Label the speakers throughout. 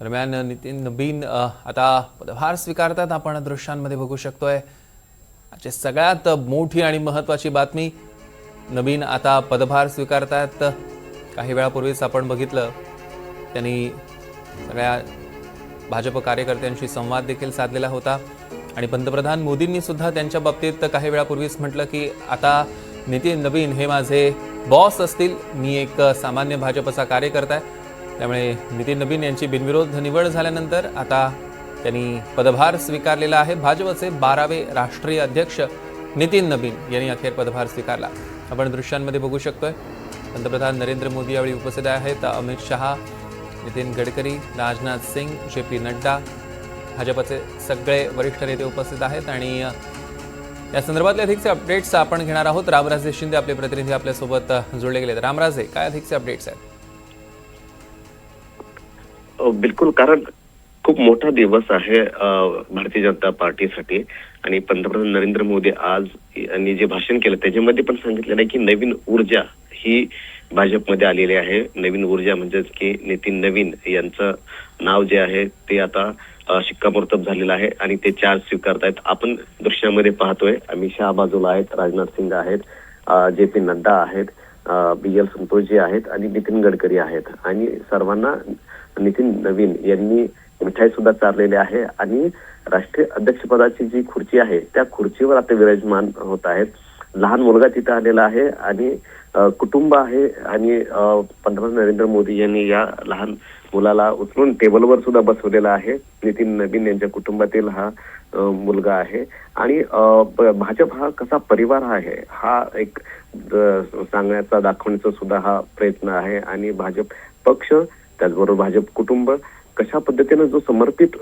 Speaker 1: दरम्यान नितीन नवीन आता पदभार स्वीकारतात आपण दृश्यांमध्ये बघू शकतोय. आजची सगळ्यात मोठी आणि महत्वाची बातमी नवीन आता पदभार स्वीकारतात. काही वेळापूर्वीच आपण बघितलं त्यांनी सगळ्या भाजप कार्यकर्त्यांशी संवाद देखील साधलेला होता. आणि पंतप्रधान मोदींनी सुद्धा त्यांच्या बाबतीत काही वेळापूर्वीच म्हटलं की आता नितीन नवीन हे माझे बॉस असतील. मी एक सामान्य भाजपचा कार्यकर्ता आहे. त्यामुळे नितीन नबीन यांची बिनविरोध निवड झाल्यानंतर आता त्यांनी पदभार स्वीकारलेला आहे. भाजपचे बारावे राष्ट्रीय अध्यक्ष नितीन नबीन यांनी अखेर पदभार स्वीकारला. आपण दृश्यांमध्ये बघू शकतोय पंतप्रधान नरेंद्र मोदी यावेळी उपस्थित आहेत. अमित शहा नितीन गडकरी राजनाथ सिंग जे पी नड्डा भाजपचे सगळे वरिष्ठ नेते उपस्थित आहेत. आणि या संदर्भातले अधिकचे अपडेट्स आपण घेणार आहोत. रामराजे शिंदे आपले प्रतिनिधी आपल्यासोबत जोडले गेले रामराजे काय अधिकचे अपडेट्स आहेत?
Speaker 2: बिलकुल कारण खूप मोठा दिवस आहे भारतीय जनता पार्टीसाठी. आणि पंतप्रधान नरेंद्र मोदी आज यांनी जे भाषण केलं त्याच्यामध्ये पण सांगितलेलं आहे की नवीन ऊर्जा ही भाजपमध्ये आलेली आहे. नवीन ऊर्जा म्हणजेच की नितीन नवीन यांचं नाव जे आहे ते आता शिक्कामोर्तब झालेलं आहे आणि ते चार्ज स्वीकारतायत. आपण दृश्यामध्ये पाहतोय अमित शहा बाजूला आहेत राजनाथ सिंग आहेत जे पी नड्डा आहेत. बी एल संतोषजी आहेत आणि नितीन गडकरी आहेत. आणि सर्वांना नितीन नवीन यांनी मिठाई सुद्धा चारलेली आहे आणि राष्ट्रीय अध्यक्षपदाची जी खुर्ची आहे त्या खुर्चीवर आता विराजमान होत आहेत. लहान मुलगा तिथे आलेला आहे आणि कुटुंब आहे आणि पंतप्रधान नरेंद्र मोदी यांनी या लहान मुलाला उचलून टेबलवर सुद्धा बसवलेला आहे. नितीन नवीन यांच्या कुटुंबातील हा मुलगा आहे. आणि भाजप हा कसा परिवार आहे हा एक सांगण्याचा दाखवण्याचा सुद्धा हा प्रयत्न आहे. आणि भाजप पक्ष त्याचबरोबर भाजप कुटुंब कशा पद्धतीनं जो समर्पित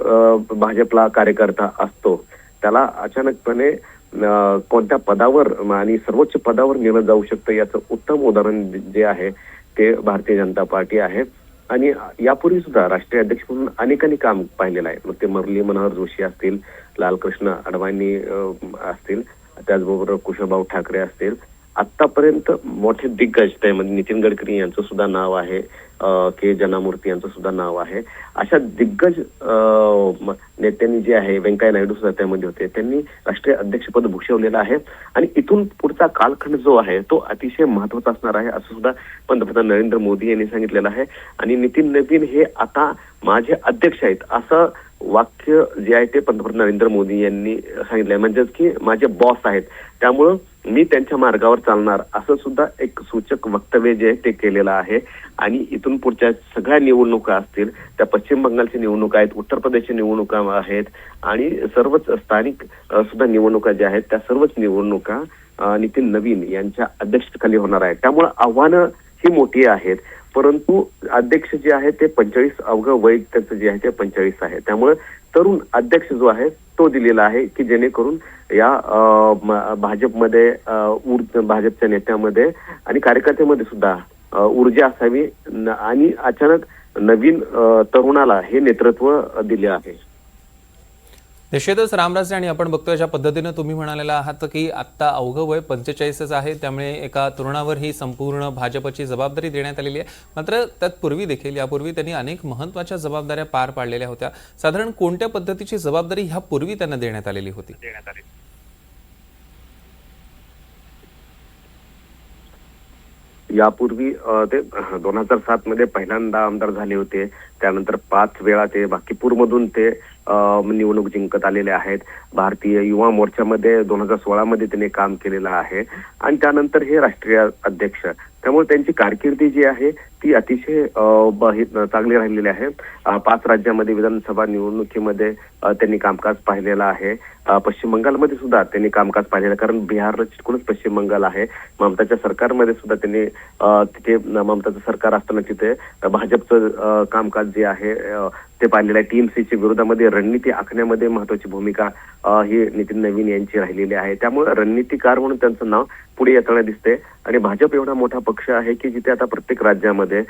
Speaker 2: भाजपला कार्यकर्ता असतो त्याला अचानकपणे कोणत्या पदावर आणि सर्वोच्च पदावर नेलं जाऊ शकतं याचं उत्तम उदाहरण जे आहे ते भारतीय जनता पार्टी आहे. आणि यापूर्वी सुद्धा राष्ट्रीय अध्यक्ष म्हणून अनेकांनी काम पाहिलेलं आहे. मग ते मुरली मनोहर जोशी असतील लालकृष्ण अडवाणी असतील त्याचबरोबर कुशलभाऊ ठाकरे असतील आतापर्यंत मोठे दिग्गज त्यामध्ये म्हणजे नितीन गडकरी यांचं सुद्धा नाव आहे के. जनामूर्ती यांचं सुद्धा नाव आहे. अशा दिग्गज म- नेत्यांनी जे आहे व्यंकय्या नायडू सुद्धा त्यामध्ये होते. त्यांनी राष्ट्रीय अध्यक्षपद भूषवलेलं आहे. आणि इथून पुढचा कालखंड जो आहे तो अतिशय महत्त्वाचा असणार आहे असं सुद्धा पंतप्रधान नरेंद्र मोदी यांनी सांगितलेलं आहे. आणि नितीन नवीन हे आता माझे अध्यक्ष आहेत असं वाक्य जे आहे ते पंतप्रधान नरेंद्र मोदी यांनी सांगितलंय. म्हणजेच की माझे बॉस आहेत. त्यामुळं मी त्यांच्या मार्गावर चालणार असं सुद्धा एक सूचक वक्तव्य जे आहे ते केलेलं आहे. आणि इथून पुढच्या सगळ्या निवडणुका असतील त्या पश्चिम बंगालच्या निवडणुका आहेत उत्तर प्रदेशच्या निवडणुका आहेत आणि सर्वच स्थानिक सुद्धा निवडणुका ज्या आहेत त्या सर्वच निवडणुका नितीन नवीन यांच्या अध्यक्षतेखाली होणार आहेत. त्यामुळे आव्हानं ही मोठी आहेत. परंतु अध्यक्ष जे आहे ते पंचेचाळीस अवघं वय त्याचं जे आहे ते पंचेचाळीस आहे. त्यामुळे तरुण अध्यक्ष जो आहे तो दिलेला आहे की जेणेकरून या भाजपमध्ये भाजपच्या नेत्यामध्ये आणि कार्यकर्त्यामध्ये सुद्धा ऊर्जा असावी न- आणि अचानक नवीन तरुणाला हे नेतृत्व दिले आहे.
Speaker 1: निश्चितच रामराजे आणि आपण बघतो अशा पद्धतीनं तुम्ही म्हणालेला आहात की आत्ता अवघं वय पंचेचाळीसच आहे त्यामुळे एका तरुणावर ही संपूर्ण भाजपची जबाबदारी देण्यात आलेली आहे. मात्र तत्पूर्वी देखील यापूर्वी त्यांनी अनेक महत्त्वाच्या जबाबदाऱ्या पार पाडलेल्या होत्या. साधारण कोणत्या पद्धतीची जबाबदारी ह्यापूर्वी त्यांना देण्यात आलेली होती?
Speaker 2: देण्यात आली यापूर्वी ते दोन हजार सात मध्ये पहिल्यांदा आमदार झाले होते. त्यानंतर पाच वेळा ते बाकीपूरमधून ते अ, निवडणूक जिंकत आलेले आहेत. भारतीय युवा मोर्चामध्ये दोन हजार सोळा मध्ये त्यांनी काम केलेलं आहे. आणि त्यानंतर हे राष्ट्रीय अध्यक्ष त्यामुळे त्यांची कारकिर्दी जी आहे ती अतिशय ब- चांगली राहिलेली आहे. पाच राज्यामध्ये विधानसभा निवडणुकीमध्ये त्यांनी कामकाज पाहिलेलं आहे. पश्चिम बंगालमध्ये सुद्धा त्यांनी कामकाज पाहिलेलं कारण बिहारला चिटकूनच पश्चिम बंगाल आहे. ममताच्या सरकारमध्ये सुद्धा त्यांनी तिथे ममताचं सरकार असताना तिथे भाजपचं कामकाज जे आहे ते पाहिलेलं आहे. टीएमसीच्या विरोधामध्ये रणनीती आखण्यामध्ये महत्वाची भूमिका ही नितीन नवीन यांची राहिलेली आहे. त्यामुळे रणनीतीकार म्हणून त्यांचं नाव पुढे येताना दिसते आणि भाजप एवढा मोठा पक्ष आहे की जिथे आता प्रत्येक राज्यामध्ये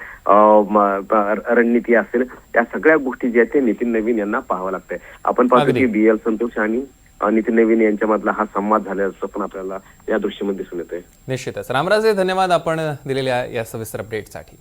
Speaker 2: रणनीती असेल त्या सगळ्या गोष्टी ज्या आहेत ते नितीन नवीन यांना पाहावं लागतंय. आपण पाहतो. की बी एल संतोष आणि नितीन नवीन यांच्यामधला हा संवाद झाल्याचं पण आपल्याला या दृश्यामध्ये दिसून येतंय.
Speaker 1: निश्चितच. रामराजे धन्यवाद आपण दिलेल्या या सविस्तर अपडेटसाठी